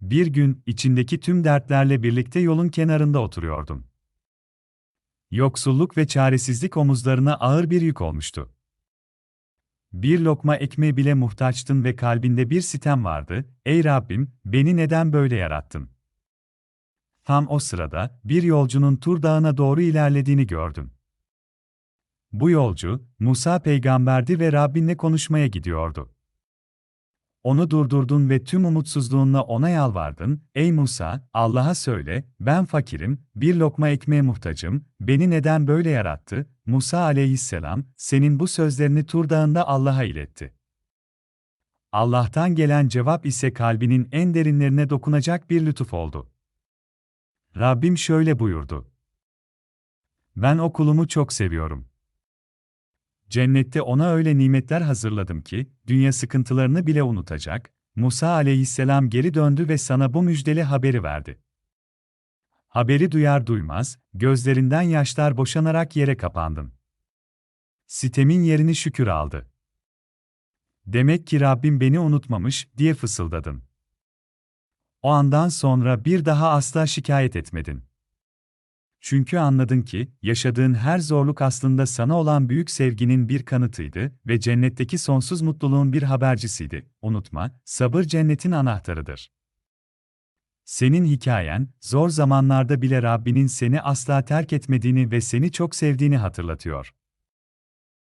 Bir gün, içindeki tüm dertlerle birlikte yolun kenarında oturuyordum. Yoksulluk ve çaresizlik omuzlarına ağır bir yük olmuştu. Bir lokma ekmeğe bile muhtaçtın ve kalbinde bir sitem vardı, ey Rabbim, beni neden böyle yarattın? Tam o sırada, bir yolcunun Tur Dağı'na doğru ilerlediğini gördüm. Bu yolcu, Musa peygamberdi ve Rabbinle konuşmaya gidiyordu. Onu durdurdun ve tüm umutsuzluğunla ona yalvardın, ey Musa, Allah'a söyle, ben fakirim, bir lokma ekmeğe muhtacım, beni neden böyle yarattı? Musa aleyhisselam, senin bu sözlerini Tur Dağı'nda Allah'a iletti. Allah'tan gelen cevap ise kalbinin en derinlerine dokunacak bir lütuf oldu. Rabbim şöyle buyurdu. Ben o kulumu çok seviyorum. Cennette ona öyle nimetler hazırladım ki, dünya sıkıntılarını bile unutacak, Musa aleyhisselam geri döndü ve sana bu müjdeli haberi verdi. Haberi duyar duymaz, gözlerinden yaşlar boşanarak yere kapandın. Sitemin yerini şükür aldı. Demek ki Rabbim beni unutmamış, diye fısıldadın. O andan sonra bir daha asla şikayet etmedin. Çünkü anladın ki, yaşadığın her zorluk aslında sana olan büyük sevginin bir kanıtıydı ve cennetteki sonsuz mutluluğun bir habercisiydi. Unutma, sabır cennetin anahtarıdır. Senin hikayen, zor zamanlarda bile Rabbinin seni asla terk etmediğini ve seni çok sevdiğini hatırlatıyor.